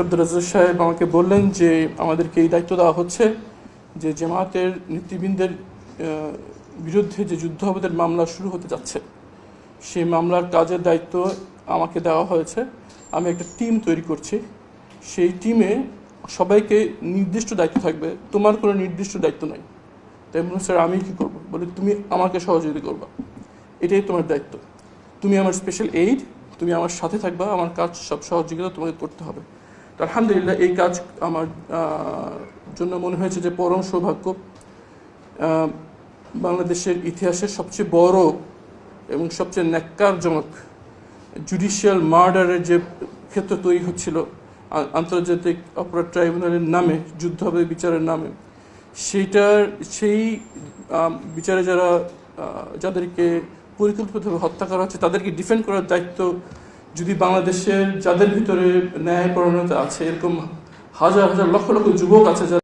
আব্দুল রাজ্জাক সাহেব আমাকে বললেন যে আমাদেরকে এই দায়িত্ব দেওয়া হচ্ছে যে জামাতের নেতৃবৃন্দের বিরুদ্ধে যে যুদ্ধ যুদ্ধাপদের মামলা শুরু হতে যাচ্ছে, সেই মামলার কাজের দায়িত্ব আমাকে দেওয়া হয়েছে। আমি একটা টিম তৈরি করছি। সেই টিমে সবাইকে নির্দিষ্ট দায়িত্ব থাকবে। তোমার কোনো নির্দিষ্ট দায়িত্ব নাই। তাই মনে স্যার, আমি কী করব? বলে, তুমি আমাকে সহযোগিতা করবা। এটাই তোমার দায়িত্ব। তুমি আমার স্পেশাল এইড তুমি আমার সাথে থাকবা, আমার কাজ সব সহযোগিতা তোমাকে করতে হবে। আলহামদুলিল্লাহ, এই কাজ আমার জন্য মনে হয়েছে যে পরম সৌভাগ্য। বাংলাদেশের ইতিহাসের সবচেয়ে বড় এবং সবচেয়ে ন্যাক্কারজনক জুডিশিয়াল মার্ডারের যে ক্ষেত্র তৈরি হচ্ছিল আন্তর্জাতিক অপরাধ ট্রাইব্যুনালের নামে, যুদ্ধ হবে বিচারের নামে, সেইটার, সেই বিচারে যারা যাদেরকে পরিকল্পিতভাবে হত্যা করা হচ্ছে, তাদেরকে ডিফেন্ড করার দায়িত্ব যদি বাংলাদেশের যাদের ভিতরে ন্যায় প্রণতা আছে, এরকম হাজার হাজার লক্ষ লক্ষ যুবক আছে যারা